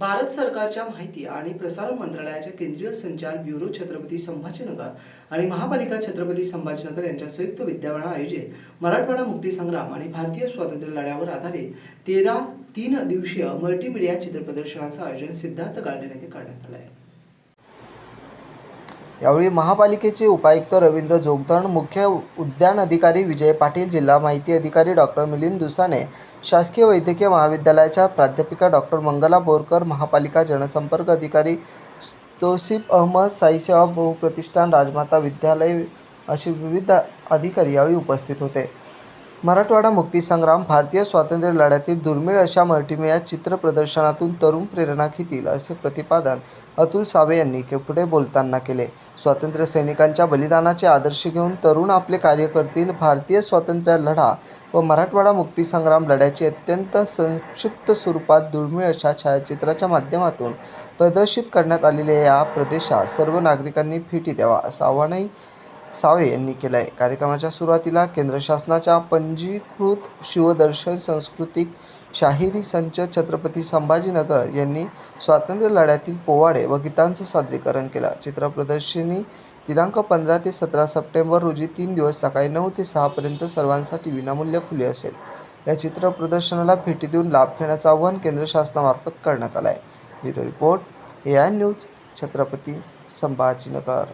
भारत सरकारच्या माहिती आणि प्रसारण मंत्रालयाच्या केंद्रीय संचार ब्युरो छत्रपती संभाजीनगर आणि महापालिका छत्रपती संभाजीनगर यांच्या संयुक्त विद्यमानं आयोजित मराठवाडा मुक्ती संग्राम आणि भारतीय स्वातंत्र्य लढ्यावर आधारित तेरा तीन दिवसीय मल्टीमीडिया चित्रप्रदर्शनाचं आयोजन सिद्धार्थ गार्डन येथे करण्यात आलं आहे. यावेळी महापालिकेचे उपायुक्त रवींद्र जोगदण मुख्य उद्यान अधिकारी विजय पाटील जिल्हा माहिती अधिकारी डॉक्टर मिलिंद दुसाने शासकीय वैद्यकीय महाविद्यालयाच्या प्राध्यापिका डॉक्टर मंगला बोरकर महापालिका जनसंपर्क अधिकारी तोसिफ अहमद साईसेवा बहुप्रतिष्ठान राजमाता विद्यालय असे विविध अधिकारी यावेळी उपस्थित होते. मराठवाडा मुक्तीसंग्राम भारतीय स्वातंत्र्य लढ्यातील दुर्मिळ अशा मल्टीमीडिया चित्र प्रदर्शनातून तरुण प्रेरणा घेतील असे प्रतिपादन अतुल सावे यांनी के- पुढे बोलताना केले. स्वातंत्र्य सैनिकांच्या बलिदानाचे आदर्श घेऊन तरुण आपले कार्य करतील. भारतीय स्वातंत्र्य लढा व मराठवाडा मुक्तीसंग्राम लढ्याची अत्यंत संक्षिप्त स्वरूपात दुर्मिळ अशा छायाचित्राच्या माध्यमातून प्रदर्शित करण्यात आलेल्या या प्रदेशात सर्व नागरिकांनी भेटी द्यावा असं आवाहनही सावे यांनी केलं आहे कार्यक्रमाच्या सुरुवातीला केंद्र शासनाच्या पंजीकृत शिवदर्शन सांस्कृतिक शाहिरी संच छत्रपती संभाजीनगर यांनी स्वातंत्र्य लढ्यातील पोवाडे व गीतांचं सादरीकरण केलं. चित्रप्रदर्शनी दिनांक पंधरा ते सतरा सप्टेंबर रोजी तीन दिवस सकाळी नऊ ते सहापर्यंत सर्वांसाठी विनामूल्य खुले असेल. या चित्र प्रदर्शनाला भेटी देऊन लाभ घेण्याचं आवाहन केंद्र शासनामार्फत करण्यात आलं आहे bureau report A I news Chhatrapati Sambhajinagar.